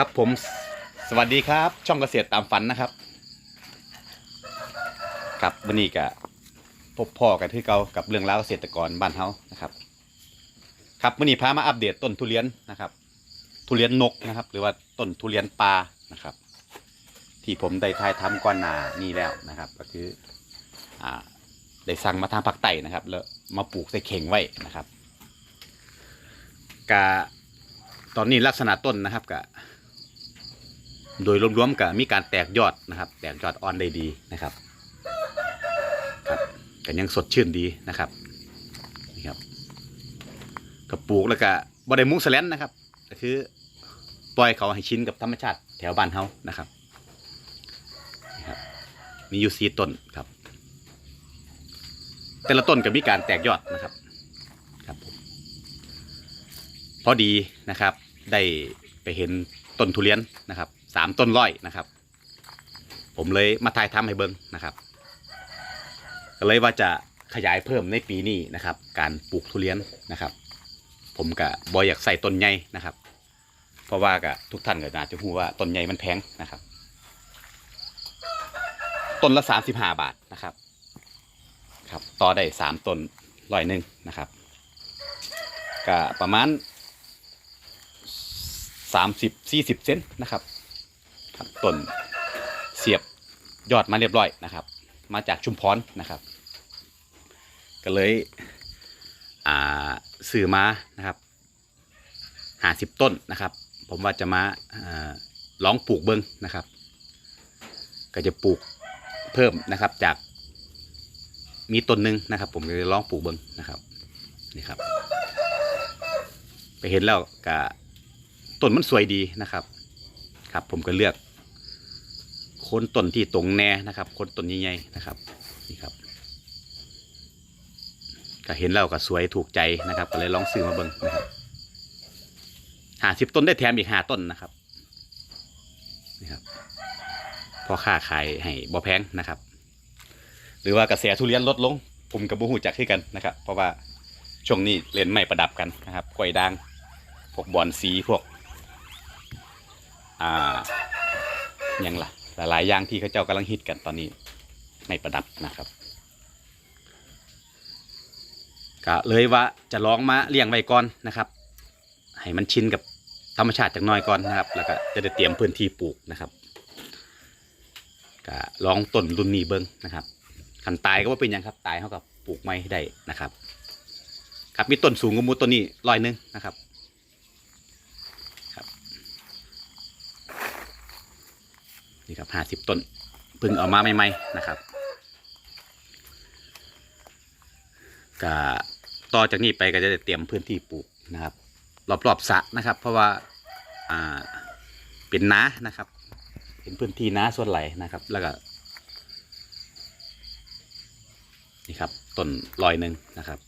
ครับผมสวัสดีครับ ช่องเกษตรตามฝันนะครับ ครับวันนี้ก็พบพ่อกันที่เก่ากับเรื่องราวเกษตรกรบ้านเฮานะครับ ครับวันนี้พามาอัปเดตต้นทุเรียนนะครับ ทุเรียนนกนะครับ หรือว่าต้นทุเรียนปลานะครับ ที่ผมได้ทายทำก่อนหน้านี้แล้วนะครับ ก็คืออ่าได้สั่งมาทางภาคใต้นะครับ แล้วมาปลูกใส่เข่งไว้นะครับกะตอนนี้ลักษณะต้นนะครับกะ โดยรวมๆก็มีการแตกยอดนะครับ แตกยอดอ่อนได้ดีนะครับครับก็ยังสดชื่นดีนะครับนี่ครับก็ปลูกแล้วก็บ่ได้มุงแสลนนะครับก็คือปล่อยเขาให้ชินกับธรรมชาติแถวบ้านเฮานะครับนี่ครับ มีอยู่สี่ต้นครับ แต่ละต้นก็มีการแตกยอดนะครับครับพอดีนะครับ ได้ไปเห็นต้นทุเรียนนะครับ สามต้นร้อยนะครับ ผมเลยมาถ่ายทำให้เบิ้งนะครับก็เลยว่าจะขยายเพิ่มในปีนี้นะครับ การปลูกทุเรียนนะครับ ผมกับบอยอยากใส่ต้นใหญ่นะครับ เพราะว่ากับทุกท่านก็น่าจะรู้ว่าต้นใหญ่มันแพงนะครับ ต้นละสามสิบห้าบาทนะครับ ครับต่อได้สามต้นร้อยหนึ่งนะครับก็ประมาณสามสิบสี่สิบเซนนะครับ ครับต้นเสียบยอดมาเรียบร้อยนะครับ มาจากชุมพรนะครับ ก็เลยซื้อมานะครับหาสิบต้นนะครับ ผมว่าจะมาอาลองปลูกเบิ้งนะครับ ก็จะปลูกเพิ่มนะครับจากมีต้นหนึ่งนะครับ ผมก็จะลองปลูกเบิ้งนะครับนี่ครับ ไปเห็นแล้วก็ต้นมันสวยดีนะครับ ครับผมก็เลือก คนต้นที่ตรงแน่นะครับคนต้นใหญ่ๆนะครับนี่ครับก็เห็นแล้วก็สวยถูกใจนะครับ ก็เลยลองซื้อมาเบิ่งนะครับหาสิบต้นได้แถมอีกห้าต้นนะครับนี่ครับพอค่าขายให้บ่แพงนะครับ หรือว่ากระแสทุเรียนลดลง ผมกับบูฮูจักขึ้นกันนะครับ เพราะว่าช่วงนี้เล่นไม้ประดับกันนะครับกล้วยด่างพวกบอนสีพวก อ่ายังล่ะ หลายๆอย่างที่เขาเจ้ากำลังฮิตกันตอนนี้ไม่ประดับนะครับก็เลยว่าจะลองมาเลี้ยงไว้ก่อนนะครับ ให้มันชินกับธรรมชาติจากน้อยก่อนนะครับ แล้วก็จะได้เตรียมพื้นที่ปลูกนะครับก็ลองต้นรุ่นนี้เบิ้งนะครับขันตายก็ว่าเป็นยังครับตายเท่ากับปลูกไม้ได้นะครับ ครับมีต้นสูงกว่ามูต้นนี้ร้อยหนึงนะครับ นี่ครับห้าสิบต้นเพิ่งเอามาใหม่ๆนะครับก็ต่อจากนี้ไปก็จะเตรียมพื้นที่ปลูกนะครับ รอบๆสระนะครับ เพราะว่าอ่าเป็นน้านะครับ เป็นพื้นที่น้าส่วนไหลนะครับ แล้วก็นี่ครับต้นลอยหนึ่งนะครับ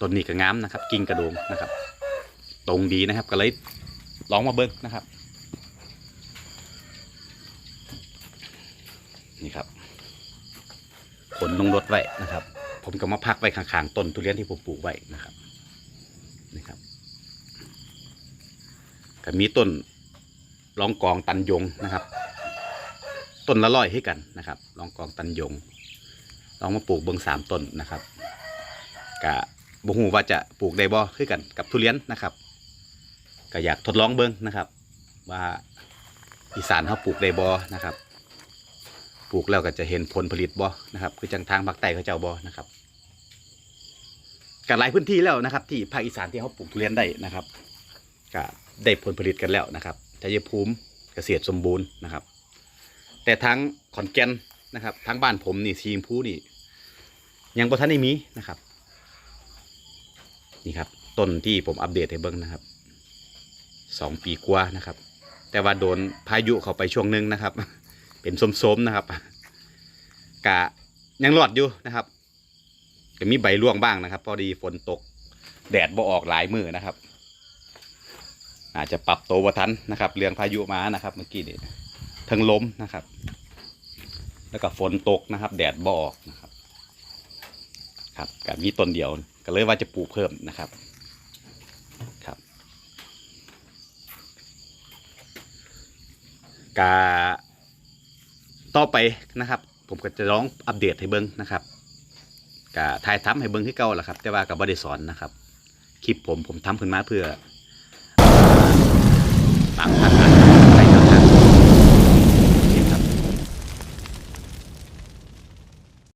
ต้นนี้ก็งามนะครับ กิ่งกระโดงนะครับ ตรงดีนะครับก็เลยลองมาเบิ้งนะครับ นี่ครับขนลงรถไว้นะครับ ผมก็มาพักไว้ข้างๆต้นทุเรียนที่ผมปลูกไว้นะครับนี่ครับก็มีต้นรองกองตันยงนะครับ ต้นละร้อยให้กันนะครับรองกองตันยงลองมาปลูกเบิ้งสามต้นนะครับกะบ่ฮู้ว่าจะปลูกได้บ่คือกันกับทุเรียนนะครับก็อยากทดลองเบิ้งนะครับ ว่าอีสานเขาปลูกได้บ่นะครับ ลูกแล้วก็จะเห็นผลผลิตบ่นะครับ คือจังทางภาคใต้เขาเจ้าบ่นะครับกับหลายพื้นที่แล้วนะครับ ที่ภาคอีสานที่เขาปลูกทุเรียนได้นะครับก็ได้ผลผลิตกันแล้วนะครับชัยภูมิเกษตรสมบูรณ์นะครับ แต่ทั้งขอนแก่นนะครับทั้งบ้านผมนี่ซีมพูนี่ ยังบ่ทันได้มีนะครับ นี่ครับต้นที่ผมอัปเดตให้เบิ่งนะครับสองปีกว่านะครับ แต่ว่าโดนพายุเข้าไปช่วงหนึงนะครับ เป็นส้มๆนะครับกะยังหลอดอยู่นะครับก็มีใบร่วงบ้างนะครับ พอดีฝนตก แดดบ่ออกหลายมือนะครับ อาจจะปรับโตัวบ่ทันนะครับ เรื่องพายุมานะครับ เมื่อกี้นี่ทั้งล้มนะครับ แล้วก็ฝนตกนะครับ แดดบ่ออกนะครับ ครับกับมีต้นเดียวก็เลยว่าจะปลูกเพิ่มนะครับครับกา ต่อไปนะครับ ผมก็จะร้องอัปเดตให้เบิ้งนะครับกาถ่ายทำให้เบิ้งให้เก่าแหละครับ แต่ว่ากับ่ได้สอนนะครับ คลิปผมผมทำขึ้นมาเพื่อตามพัน